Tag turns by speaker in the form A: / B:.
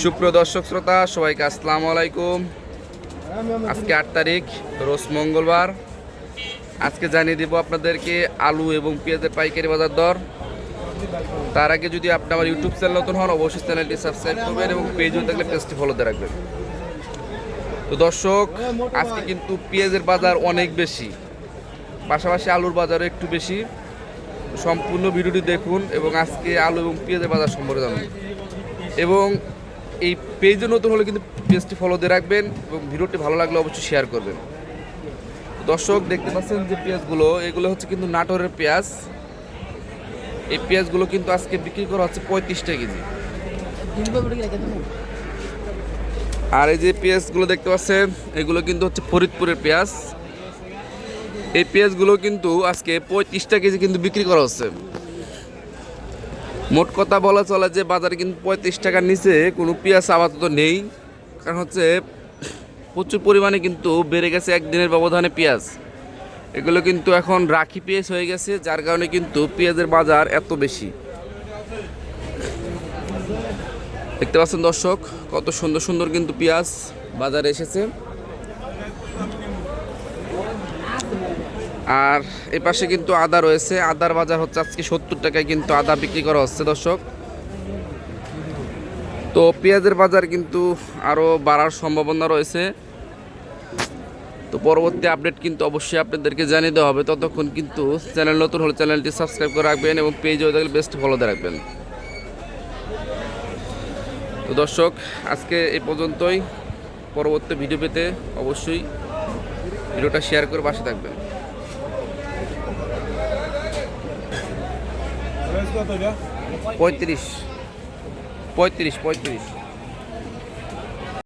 A: সুপ্রিয় দর্শক শ্রোতা, সবাইকে আসসালামু আলাইকুম। আজকে আট তারিখ, রোজ মঙ্গলবার। আজকে জানিয়ে দেব আপনাদেরকে আলু এবং পেঁয়াজের পাইকারি বাজার দর। তার আগে যদি আপনি আমার ইউটিউব চ্যানেল নতুন হন, অবশ্যই চ্যানেলটি সাবস্ক্রাইব করবেন এবং পেজও থাকলে পেজটি ফলোতে রাখবেন। তো দর্শক, আজকে কিন্তু পেঁয়াজের বাজার অনেক বেশি। পাশাপাশি আলুর বাজারও একটু বেশি। সম্পূর্ণ ভিডিওটি দেখুন এবং আজকে আলু এবং পেঁয়াজের বাজার সম্পর্কে জানুন। এবং এই পেজে নতুন হলে কিন্তু পেজটি ফলো দিয়ে রাখবেন এবং ভিডিওটি ভালো লাগলে অবশ্যই শেয়ার করবেন। দর্শক, দেখতে পাচ্ছেন যে পেঁয়াজগুলো, এগুলো হচ্ছে কিন্তু নাটোরের পেঁয়াজ। এই পেঁয়াজগুলো কিন্তু আজকে বিক্রি করা হচ্ছে পঁয়ত্রিশ টাকা কেজি। আর এই যে পেঁয়াজগুলো দেখতে পাচ্ছেন, এগুলো কিন্তু হচ্ছে ফরিদপুরের পেঁয়াজ। এই পেঁয়াজগুলো কিন্তু আজকে পঁয়ত্রিশ টাকা কেজি কিন্তু বিক্রি করা হচ্ছে। মোট কথা বলা চলে যে বাজারে কিন্তু পঁয়ত্রিশ টাকার নিচে কোনো পেঁয়াজ আপাতত নেই। কারণ হচ্ছে প্রচুর পরিমাণে কিন্তু বেড়ে গেছে একদিনের ব্যবধানে পেঁয়াজ। এগুলো কিন্তু এখন রাখি পেঁয়াজ হয়ে গেছে, যার কারণে কিন্তু পেঁয়াজের বাজার এত বেশি। দেখতে পাচ্ছেন দর্শক, কত সুন্দর সুন্দর কিন্তু পেঁয়াজ বাজারে এসেছে। আর এ পাশে কিন্তু আদা রয়েছে। আদার বাজার হচ্ছে আজকে সত্তর টাকায় কিন্তু আদা বিক্রি করা হচ্ছে, দর্শক। তো পেঁয়াজের বাজার কিন্তু আরও বাড়ার সম্ভাবনা রয়েছে। তো পরবর্তী আপডেট কিন্তু অবশ্যই আপনাদেরকে জানিয়ে দেওয়া হবে। ততক্ষণ কিন্তু চ্যানেল নতুন হলে চ্যানেলটি সাবস্ক্রাইব করে রাখবেন এবং পেজ হয়ে থাকলে বেস্ট ফলোতে রাখবেন। তো দর্শক, আজকে এই পর্যন্তই। পরবর্তী ভিডিও পেতে অবশ্যই ভিডিওটা শেয়ার করে পাশে থাকবেন। পঁয়ত্রিশ পঁয়ত্রিশ পঁয়ত্রিশ